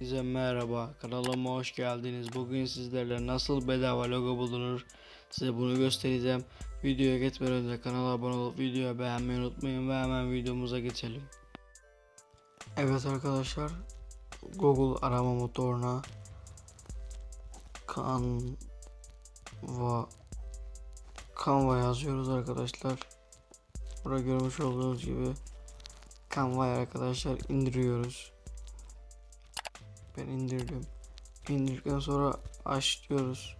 Size merhaba, kanalıma hoş geldiniz. Bugün sizlerle nasıl bedava logo bulunur size bunu göstereceğim. Videoya geçmeden önce kanala abone olup videoyu beğenmeyi unutmayın ve hemen videomuza geçelim. Evet arkadaşlar, Google arama motoruna Canva Canva yazıyoruz arkadaşlar. Burada görmüş olduğunuz gibi Canva'yı arkadaşlar indiriyoruz. Ben indirdim. İndirdikten sonra aç diyoruz.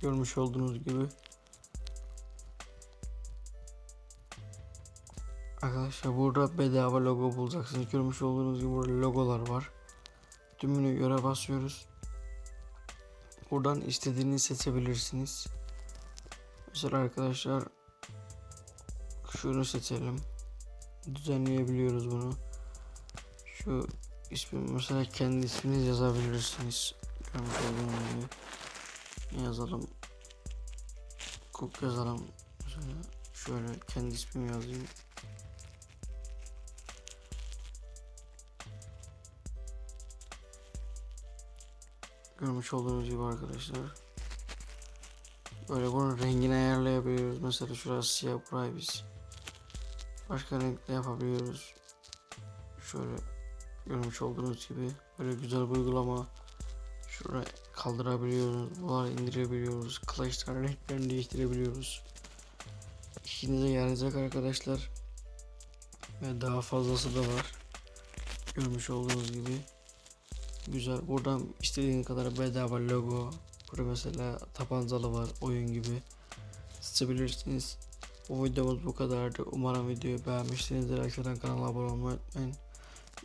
Görmüş olduğunuz gibi. Arkadaşlar burada bedava logo bulacaksınız. Görmüş olduğunuz gibi burada logolar var. Tümünü göre basıyoruz. Buradan istediğini seçebilirsiniz. Mesela arkadaşlar şunu seçelim. Düzenleyebiliyoruz bunu. Şu ismi mesela kendi isminiz yazabilirsiniz. Görmüş olduğunuz gibi. Yazalım? Cook yazalım. Mesela şöyle kendi ismimi yazayım. Görmüş olduğunuz gibi arkadaşlar. Böyle bunun rengini ayarlayabiliyoruz. Mesela şurası siyah burayı biz. Başka renkle yapabiliyoruz. Şöyle görmüş olduğunuz gibi böyle güzel bir uygulama. Şuraya kaldırabiliyoruz. Bunları indirebiliyoruz. Klaçların renklerini değiştirebiliyoruz. İşinize yarayacak arkadaşlar. Ve daha fazlası da var. Görmüş olduğunuz gibi. Güzel. Buradan istediğin kadar bedava logo. Burada mesela tabancalı var. Oyun gibi. Seçebilirsiniz. Bu videomuz bu kadardı. Umarım videoyu beğenmişsinizdir. Aşağıdan kanala abone olmayı unutmayın.